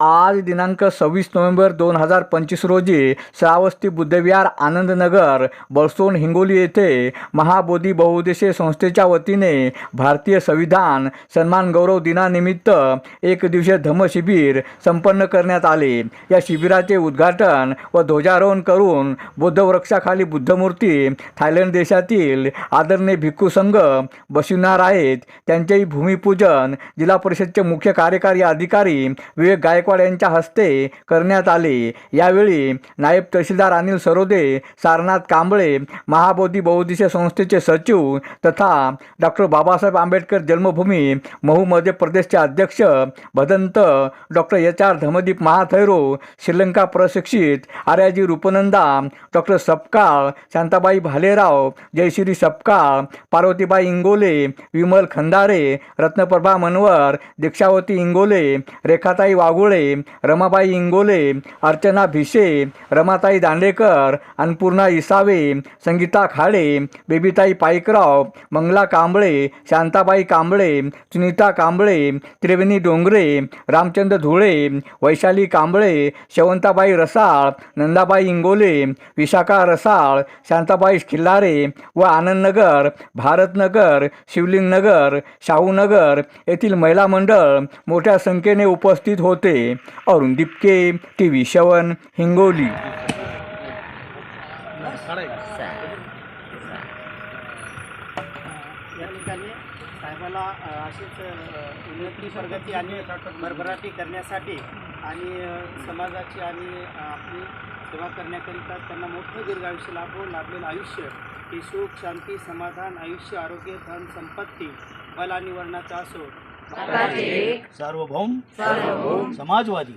आज दिनांक सव्वीस नोव्हेंबर दोन हजार पंचवीस रोजी श्रावस्ती बुद्धविहार आनंदनगर बळसोन हिंगोली येथे महाबोधी बहुउद्देशीय संस्थेच्या वतीने भारतीय संविधान सन्मान गौरव दिनानिमित्त एक दिवसीय धम्मशिबिर संपन्न करण्यात आले. या शिबिराचे उद्घाटन व ध्वजारोहण करून बुद्धवृक्षाखाली बुद्धमूर्ती थायलंड देशातील आदरणीय भिक्खू संघ बसविणार आहेत. त्यांचेही भूमिपूजन जिल्हा परिषदचे मुख्य कार्यकारी अधिकारी विवेक गायकवाड यांच्या हस्ते करण्यात आले. यावेळी नायब तहसीलदार अनिल सरोदे सारनाथ कांबळे महाबोधी बहुउद्देशीय संस्थेचे सचिव तथा डॉक्टर बाबासाहेब आंबेडकर जन्मभूमी महू मध्य प्रदेशचे अध्यक्ष Bhadant doctor H R Dhammadeep Mahathero Sri Lanka प्रशिक्षित आर्याजी रूपनंदा डॉक्टर सपकाळ शांताबाई भालेराव जयश्री सपकाळ पार्वतीबाई इंगोले विमल खंदारे रत्नप्रभा मनवर दीक्षावती इंगोले रेखाताई वाघोळे रमाबाई इंगोले अर्चना भिसे रमाताई दांडेकर अन्नपूर्णा इसावे संगीता खाडे बेबीताई पाईकराव मंगला कांबळे शांताबाई कांबळे सुनीता कांबळे त्रिवेणी डोंगरे रामचंद्र धुळे वैशाली कांबळे शवंताबाई रसाळ नंदाबाई इंगोले विशाखा रसाळ शांताबाई खिल्लारे व आनंदनगर भारतनगर शिवलिंगनगर शाहूनगर येथील महिला मंडळ मोठ्या संख्येने उपस्थित होते. अरुण दिपके टी व्ही शवन हिंगोली. या ठिकाणी साहेबाला अशीच उन्नती प्रगती आणि भरभराटी करण्यासाठी आणि समाजाची आणि आपली सेवा करण्याकरिता त्यांना मोठं दीर्घायुष्य लाभो लाभलेलं आयुष्य हे सुख शांती समाधान आयुष्य आरोग्य धन संपत्ती बल आणि वर्णाचा असो सार्वभौम समाजवादी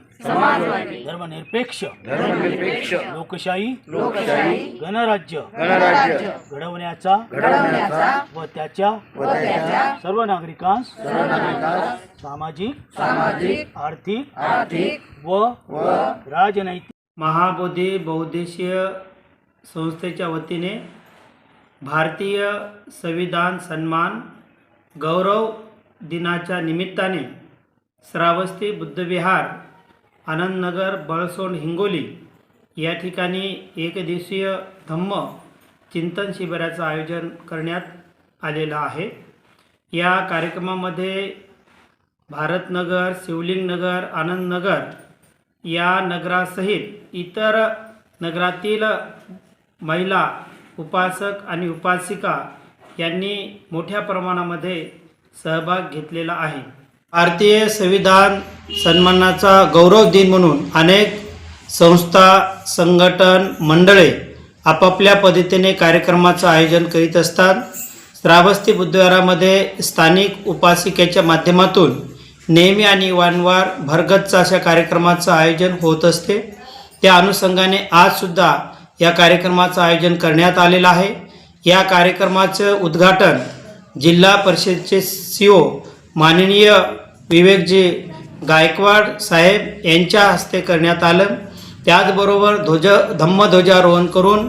धर्मनिरपेक्ष लोकशाही गणराज्य घडवण्याचा व त्याच्या सर्व नागरिकांस सामाजिक आर्थिक व राजनैतिक महाबोधी बहुद्देशीय संस्थेच्या वतीने भारतीय संविधान सन्मान गौरव दिनाच्या निमित्ताने श्रावस्ती बुद्धविहार आनंदनगर बळसोंड हिंगोली या ठिकाणी एकदिवसीय धम्म चिंतन शिबिराचं आयोजन करण्यात आलेलं आहे. या कार्यक्रमामध्ये भारतनगर शिवलिंगनगर आनंदनगर या नगरासहित इतर नगरातील महिला उपासक आणि उपासिका यांनी मोठ्या प्रमाणामध्ये सहभाग घेतलेला आहे. भारतीय संविधान सन्मानाचा गौरव दिन म्हणून अनेक संस्था संघटन मंडळे आपापल्या पद्धतीने कार्यक्रमाचं आयोजन करीत असतात. श्रावस्ती बुधवारामध्ये स्थानिक उपासिकेच्या माध्यमातून नेहमी आणि वारंवार भरगतचं अशा कार्यक्रमाचं आयोजन होत असते. त्या अनुषंगाने आजसुद्धा या कार्यक्रमाचं आयोजन करण्यात आलेलं आहे. या कार्यक्रमाचं उद्घाटन जिल्हा परिषदेचे सी ओ माननीय विवेकजी गायकवाड साहेब यांच्या हस्ते करण्यात आलं. त्याचबरोबर ध्वज धम्मध्वजारोहण करून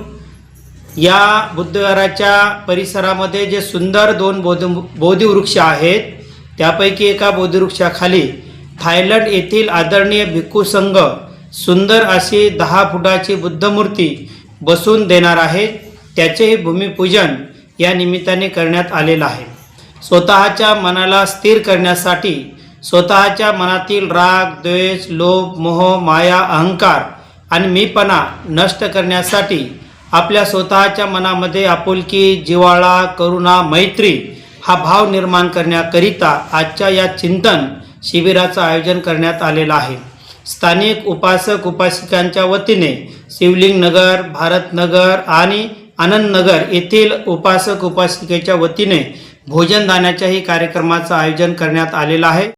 या बुद्धविहाराच्या परिसरामध्ये जे सुंदर दोन बोध बोधिवृक्ष आहेत त्यापैकी एका बोधिवृक्षाखाली थायलंड येथील आदरणीय भिक्खू संघ सुंदर अशी दहा फुटाची बुद्धमूर्ती बसून देणार आहे. त्याचेही भूमिपूजन या निमित्ताने करण्यात आलेला आहे. स्वतःच्या मनाला स्थिर करण्यासाठी स्वतःच्या मनातील राग द्वेष लोभ मोह माया अहंकार आणि मीपणा नष्ट करण्यासाठी आपल्या स्वतःच्या मनामध्ये आपुलकी जिव्हाळा करुणा मैत्री हा भाव निर्माण करण्याकरिता आजच्या या चिंतन शिबिराचं आयोजन करण्यात आलेलं आहे. स्थानिक उपासक उपासिकांच्या वतीने शिवलिंगनगर भारतनगर आणि आनंदनगर येथील उपासक उपासिकेच्या वतीने भोजनदानाच्याही कार्यक्रमाचं आयोजन करण्यात आलेलं आहे.